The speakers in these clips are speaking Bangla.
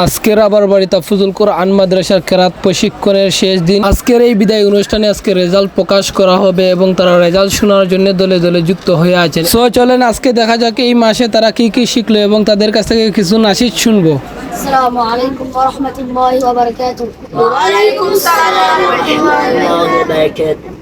আজকের আবার বাড়ি তাফুজুল কোরআন মাদ্রাসার কেরাত প্রশিক্ষণের শেষ দিন। আজকের এই বিদায় অনুষ্ঠানে আজকে রেজাল্ট প্রকাশ করা হবে এবং তারা রেজাল্ট শোনার জন্য দলে দলে যুক্ত হয়ে আছেন। সো চলেন আজকে দেখা যাক এই মাসে তারা কি কি শিখলো এবং তাদের কাছ থেকে কিছু নাসিদ শুনব। আসসালামু আলাইকুম ওয়া রাহমাতুল্লাহি ওয়া বারাকাতুহু। ওয়া আলাইকুম আসসালাম ওয়া রাহমাতুল্লাহি ওয়া বারাকাতুহু।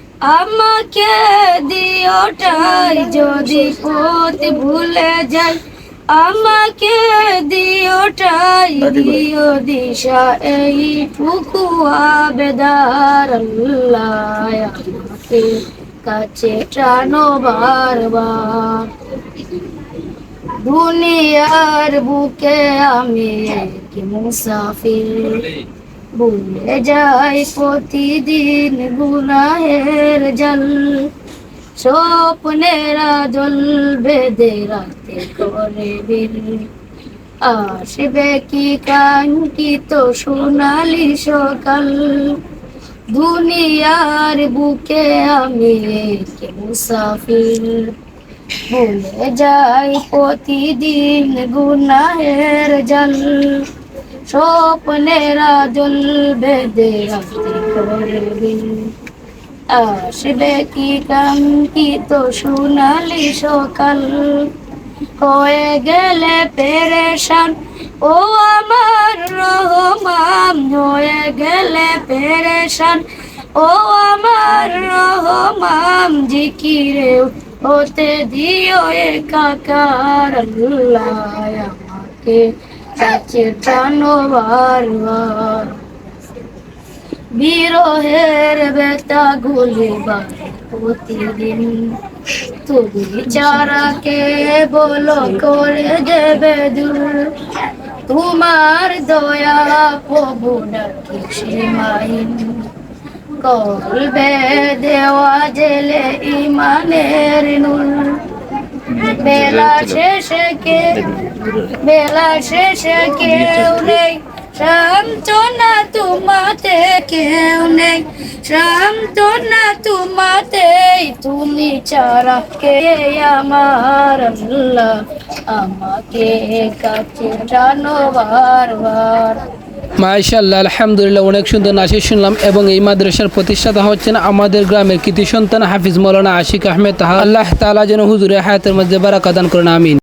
আমাকে দিওটাই যদি পথ ভুলে যাই। আমাকে দিওটাই দিও দিশা এই টুকু আবেদার আল্লাহ। আমাকে কাছে টানো বারবার। দুনিয়ার বুকে আমি কি মুসাফির। ভুলে যাই প্রতিদিন গুনাহের জল। স্বপ্নেরা জল বেঁধে রাতে করে বিল আসবে কি কাঙ্কিত সোনালি সকাল? দুনিয়ার বুকে আমি এক মুসাফির। ভুলে যাই প্রতিদিন গুনাহের জল। স্বপ্নেরা রাখতে করবি আসবে কি কাঙ্কিত সোনালি সকাল। হয়ে গেলে পেরেশান, ও আমার রহমান। হয়ে গেলে পেরেশান, ও আমার রহমান। জিকিরে হতে দিও একাকার আল্লাহ আমাকে। টানো বারবার বিরহের বেতা প্রতিদিন। তুমি চারাকে বলো করে দেবে দূর, তোমার দয়া প্রভু ডাকি সীমাহীন। কলবে দেওয়া জেলে ইমানের নূর। বেলা শেষে কে? বেলা শেষে কেউ নেই। সান্তনা তোমাতে কেউ নেই। সান্তনা তোমাতে তুমি ছাড়া কে? আমার আল্লাহ আমাকে কাছে টানো বারবার। মাশাল্লাহ আলহামদুলিল্লাহ, অনেক সুন্দর নাসিদ শুনলাম এবং এই মাদ্রাসার প্রতিষ্ঠাতা হচ্ছেন আমাদের গ্রামের কৃতি সন্তান হাফিজ মৌলানা আশিক আহমেদ তাহা। আল্লাহ তালা যেন হুজুরে হায়াতের মধ্যে বারাকাদান করেন, আমিন।